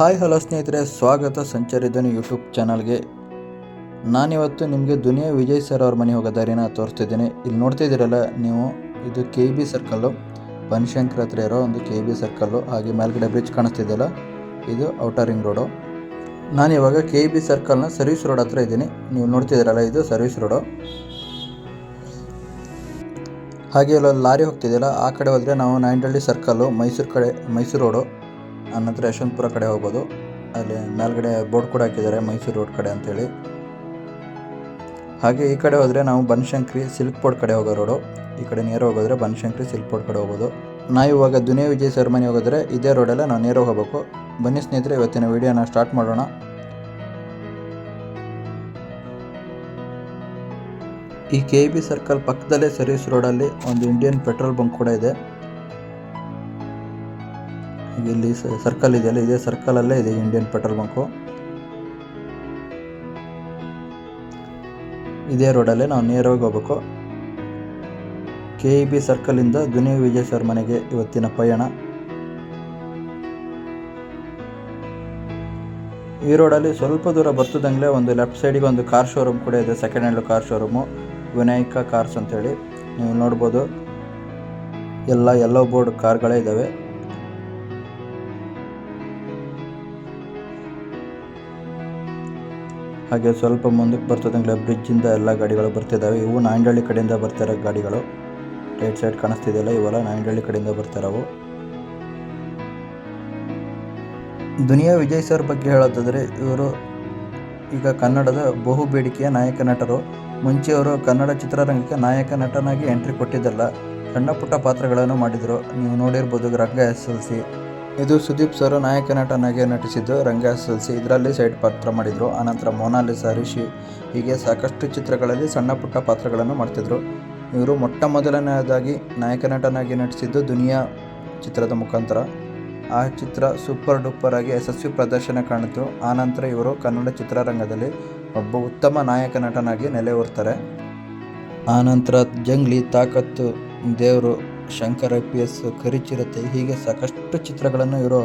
Hi hello ಸ್ನೇಹಿತರೆ, ಸ್ವಾಗತ ಸಂಚಾರಿ ಧ್ವನಿ ಯೂಟ್ಯೂಬ್ ಚಾನಲ್ಗೆ. ನಾನಿವತ್ತು ನಿಮಗೆ ದುನಿಯಾ ವಿಜಯ್ ಸರ್ ಅವ್ರ ಮನೆ ಹೋಗೋ ದಾರಿನ ತೋರಿಸ್ತಿದ್ದೀನಿ. ಇಲ್ಲಿ ನೋಡ್ತಾ ಇದ್ದೀರಲ್ಲ ನೀವು, ಇದು ಕೆ ಬಿ ಸರ್ಕಲ್ಲು ಬನಶಂಕರ್ ಹತ್ರ ಇರೋ ಒಂದು ಕೆ ಬಿ ಸರ್ಕಲ್ಲು ಹಾಗೆ ಮೇಲ್ಗಡೆ ಬ್ರಿಡ್ಜ್ ಕಾಣಿಸ್ತಿದೆಯಲ್ಲ, ಇದು ಔಟರ್ ರಿಂಗ್ ರೋಡು ನಾನಿವಾಗ ಕೆ ಬಿ ಸರ್ಕಲ್ನ ಸರ್ವಿಸ್ ರೋಡ್ ಹತ್ರ ಇದ್ದೀನಿ. ನೀವು ನೋಡ್ತಿದ್ದೀರಲ್ಲ, ಇದು ಸರ್ವಿಸ್ ರೋಡು ಹಾಗೆ ಇಲ್ಲೊಂದು ಲಾರಿ ಹೋಗ್ತಿದೆಯಲ್ಲ, ಆ ಕಡೆ ಹೋದರೆ ನಾವು ನಾಯಂಡಳ್ಳಿ ಸರ್ಕಲ್ಲು ಮೈಸೂರು ಕಡೆ, ಮೈಸೂರು ರೋಡು ಆನಂತರ ಯಶವಂತಪುರ ಕಡೆ ಹೋಗ್ಬೋದು. ಅಲ್ಲಿ ಮೇಲ್ಗಡೆ ಬೋರ್ಡ್ ಕೂಡ ಹಾಕಿದ್ದಾರೆ, ಮೈಸೂರು ರೋಡ್ ಕಡೆ ಅಂತೇಳಿ. ಹಾಗೆ ಈ ಕಡೆ ಹೋದರೆ ನಾವು ಬನಶಂಕರಿ ಸಿಲ್ಕ್ ಪೋರ್ಟ್ ಕಡೆ ಹೋಗೋ ರೋಡು. ಈ ಕಡೆ ನೇರ ಹೋಗೋದ್ರೆ ಬನಶಂಕರಿ ಸಿಲ್ಕ್ ಪೋರ್ಟ್ ಕಡೆ ಹೋಗ್ಬೋದು. ನಾವು ಇವಾಗ ದುನಿಯಾ ವಿಜಯ್ ಸರ್ ಮನೆ ಹೋಗೋದ್ರೆ ಇದೇ ರೋಡಲ್ಲೇ ನಾವು ನೇರ ಹೋಗಬೇಕು. ಬನ್ನಿ ಸ್ನೇಹಿತರೆ, ಇವತ್ತಿನ ವಿಡಿಯೋನ ಸ್ಟಾರ್ಟ್ ಮಾಡೋಣ. ಈ ಕೆ ಬಿ ಸರ್ಕಲ್ ಪಕ್ಕದಲ್ಲೇ ಸರ್ವಿಸ್ ರೋಡಲ್ಲಿ ಒಂದು ಇಂಡಿಯನ್ ಪೆಟ್ರೋಲ್ ಬಂಕ್ ಕೂಡ ಇದೆ. ಇಲ್ಲಿ ಸರ್ಕಲ್ ಇದೆಯಲ್ಲ ಇದೇ ಸರ್ಕಲಲ್ಲೇ ಇದೆ ಇಂಡಿಯನ್ ಪೆಟ್ರೋಲ್ ಬಂಕು ಇದೇ ರೋಡಲ್ಲೇ ನಾವು ನೇರವಾಗಿ ಹೋಗ್ಬೇಕು. ಕೆ ಇ ಬಿ ಸರ್ಕಲಿಂದ ದುನಿಯಾ ವಿಜಯ್ ಸರ್ ಮನೆಗೆ ಇವತ್ತಿನ ಪಯಣ. ಈ ರೋಡಲ್ಲಿ ಸ್ವಲ್ಪ ದೂರ ಬರ್ತದಂಗಲೇ ಒಂದು ಲೆಫ್ಟ್ ಸೈಡಿಗೆ ಒಂದು ಕಾರ್ ಶೋರೂಮ್ ಕೂಡ ಇದೆ second hand car showroom Vinayaka cars ಅಂತೇಳಿ. ನೀವು ನೋಡ್ಬೋದು. ಎಲ್ಲ ಎಲ್ಲೋ ಬೋರ್ಡ್ ಕಾರ್ಗಳೇ ಇದ್ದಾವೆ ಹಾಗೆ ಸ್ವಲ್ಪ ಮುಂದಕ್ಕೆ ಬರ್ತದಂಗೆ ಬ್ರಿಡ್ಜಿಂದ ಎಲ್ಲ ಗಾಡಿಗಳು ಬರ್ತಿದ್ದಾವೆ ಇವು ನಾಯಂಡಹಳ್ಳಿ ಕಡೆಯಿಂದ ಬರ್ತಿರೋ ಗಾಡಿಗಳು. ರೈಟ್ ಸೈಡ್ ಕಾಣಿಸ್ತಿದೆಯಲ್ಲ ಇವೆಲ್ಲ ನಾಯಂಡಹಳ್ಳಿ ಕಡೆಯಿಂದ ಬರ್ತಿರೋವು ದುನಿಯಾ ವಿಜಯ್ ಸರ್ ಬಗ್ಗೆ ಹೇಳೋದಾದರೆ, ಇವರು ಈಗ ಕನ್ನಡದ ಬಹು ಬೇಡಿಕೆಯ ನಾಯಕ ನಟರು. ಮುಂಚೆ ಅವರು ಕನ್ನಡ ಚಿತ್ರರಂಗಕ್ಕೆ ನಾಯಕ ನಟನಾಗಿ ಎಂಟ್ರಿ ಕೊಟ್ಟಿದ್ದಲ್ಲ. ಸಣ್ಣ ಪುಟ್ಟ ಪಾತ್ರಗಳನ್ನು ಮಾಡಿದರು. ನೀವು ನೋಡಿರ್ಬೋದು, ರಂಗ ಎಸ್ ಎಲ್ ಸಿ. ಇದು ಸುದೀಪ್ ಸರ್, ನಾಯಕ ನಟನಾಗಿ ನಟಿಸಿದ್ದು ರಂಗ ಎಸ್ ಎಲ್ ಸಿ ಇದರಲ್ಲಿ ಸೈಡ್ ಪಾತ್ರ ಮಾಡಿದರು. ಆನಂತರ ಮೋನಾಲಿ ಸರಿಷಿ ಹೀಗೆ ಸಾಕಷ್ಟು ಚಿತ್ರಗಳಲ್ಲಿ ಸಣ್ಣ ಪುಟ್ಟ ಪಾತ್ರಗಳನ್ನು ಮಾಡ್ತಿದ್ರು. ಇವರು ಮೊಟ್ಟ ಮೊದಲನೆಯದಾಗಿ ನಾಯಕ ನಟನಾಗಿ ನಟಿಸಿದ್ದು ದುನಿಯಾ ಚಿತ್ರದ ಮುಖಾಂತರ. ಆ ಚಿತ್ರ ಸೂಪರ್ ಡೂಪರ್ ಆಗಿ ಯಶಸ್ವಿ ಪ್ರದರ್ಶನ ಕಾಣಿತು. ಆನಂತರ ಇವರು ಕನ್ನಡ ಚಿತ್ರರಂಗದಲ್ಲಿ ಒಬ್ಬ ಉತ್ತಮ ನಾಯಕ ನಟನಾಗಿ ನೆಲೆ ಊರ್ತಾರೆ ಆನಂತರ Jungli, Thakath, Devru Shankar I P S Kari Chirathe ಹೀಗೆ ಸಾಕಷ್ಟು ಚಿತ್ರಗಳನ್ನು ಇವರು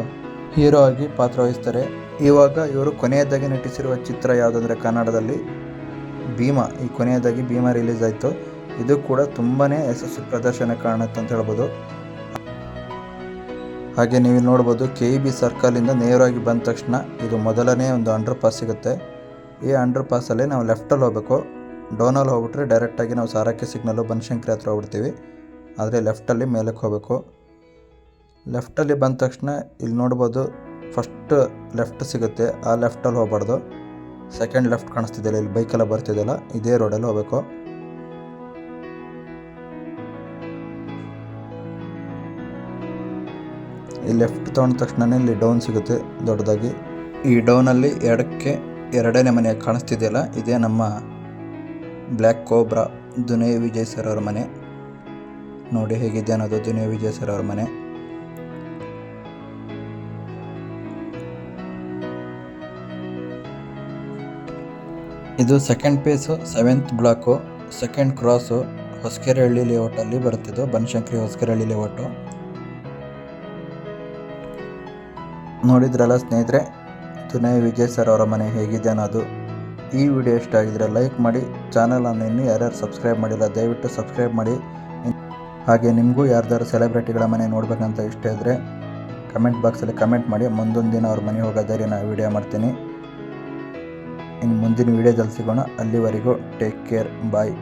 ಹೀರೋ ಆಗಿ ಪಾತ್ರವಹಿಸ್ತಾರೆ. ಇವಾಗ ಇವರು ಕೊನೆಯದಾಗಿ ನಟಿಸಿರುವ ಚಿತ್ರ ಯಾವುದಂದರೆ ಕನ್ನಡದಲ್ಲಿ? ಭೀಮಾ. ಈ ಕೊನೆಯದಾಗಿ ಭೀಮಾ ರಿಲೀಸ್ ಆಯಿತು. ಇದು ಕೂಡ ತುಂಬಾ ಯಶಸ್ವಿ ಪ್ರದರ್ಶನ ಕಾಣುತ್ತೆ ಅಂತ ಹೇಳ್ಬೋದು. ಹಾಗೆ ನೀವು ನೋಡ್ಬೋದು, ಕೆ ಇ ಬಿ ಸರ್ಕಲಿಂದ ನೇರವಾಗಿ ಬಂದ ತಕ್ಷಣ ಇದು ಮೊದಲನೇ ಒಂದು ಅಂಡರ್ ಪಾಸ್ ಸಿಗುತ್ತೆ. ಈ ಅಂಡರ್ ಪಾಸಲ್ಲಿ ನಾವು ಲೆಫ್ಟಲ್ಲಿ ಹೋಗಬೇಕು. ಡೌನಲ್ಲಿ ಹೋಗ್ಬಿಟ್ರೆ ಡೈರೆಕ್ಟಾಗಿ ನಾವು ಸಾರಕ್ಕೆ ಸಿಗ್ನಲ್ಲು ಬನಶಂಕರಿ ಹತ್ರ ಹೋಗ್ಬಿಡ್ತೀವಿ. ಆದರೆ ಲೆಫ್ಟಲ್ಲಿ ಮೇಲಕ್ಕೆ ಹೋಗಬೇಕು. ಲೆಫ್ಟಲ್ಲಿ ಬಂದ ತಕ್ಷಣ ಇಲ್ಲಿ ನೋಡ್ಬೋದು ಫಸ್ಟ್ ಲೆಫ್ಟ್ ಸಿಗುತ್ತೆ, ಆ ಲೆಫ್ಟಲ್ಲಿ ಹೋಗಬಾರ್ದು. ಸೆಕೆಂಡ್ ಲೆಫ್ಟ್ ಕಾಣಿಸ್ತಿದೆಯಲ್ಲ, ಇಲ್ಲಿ ಬೈಕೆಲ್ಲ ಬರ್ತಿದೆಯಲ್ಲ, ಇದೇ ರೋಡಲ್ಲಿ ಹೋಗಬೇಕು. ಈ ಲೆಫ್ಟ್ ತೊಗೊಂಡ ತಕ್ಷಣ ಇಲ್ಲಿ ಡೌನ್ ಸಿಗುತ್ತೆ ದೊಡ್ಡದಾಗಿ. ಈ ಡೌನಲ್ಲಿ ಎರಡಕ್ಕೆ ಎರಡನೇ ಮನೆ ಕಾಣಿಸ್ತಿದೆಯಲ್ಲ, ಇದೇ ನಮ್ಮ black cobra, Duniya Vijay sir ಅವರ ಮನೆ. ನೋಡಿ ಹೇಗಿದೆ ಅನ್ನೋದು ದುನಿಯಾ ವಿಜಯ್ ಸರ್ ಅವ್ರ ಮನೆ. ಇದು second phase seventh block second cross Hosakerehalli ಲೇಔಟಲ್ಲಿ ಬರುತ್ತಿದ್ದು, ಬನಶಂಕರಿ ಹೊಸಕೆರೆಹಳ್ಳಿ ಲೇಔಟು ನೋಡಿದ್ರಲ್ಲ ಸ್ನೇಹಿತರೆ ತುನೇ ವಿಜಯ್ ಸರ್ ಅವರ ಮನೆ ಹೇಗಿದೆ ಅನ್ನೋದು. ಈ ವಿಡಿಯೋ ಇಷ್ಟ ಆಗಿದ್ರೆ ಲೈಕ್ ಮಾಡಿ ಚಾನಲನ್ನು ಇನ್ನೂ ಯಾರ್ಯಾರು ಸಬ್ಸ್ಕ್ರೈಬ್ ಮಾಡಿಲ್ಲ, ದಯವಿಟ್ಟು ಸಬ್ಸ್ಕ್ರೈಬ್ ಮಾಡಿ. ಹಾಗೆ ನಿಮಗೂ ಯಾರ್ದಾರು ಸೆಲೆಬ್ರಿಟಿಗಳ ಮನೆ ನೋಡಬೇಕಂತ ಇಷ್ಟ ಇದ್ದರೆ ಕಮೆಂಟ್ ಬಾಕ್ಸಲ್ಲಿ ಕಮೆಂಟ್ ಮಾಡಿ ಮುಂದೊಂದು ದಿನ ಅವ್ರ ಮನೆ ಹೋಗೋದಾರಿ ನಾನು ವಿಡಿಯೋ ಮಾಡ್ತೀನಿ. ಇನ್ನು ಮುಂದಿನ ವೀಡಿಯೋದಲ್ಲಿ ಸಿಗೋಣ. ಅಲ್ಲಿವರೆಗೂ ಟೇಕ್ ಕೇರ್ ಬಾಯ್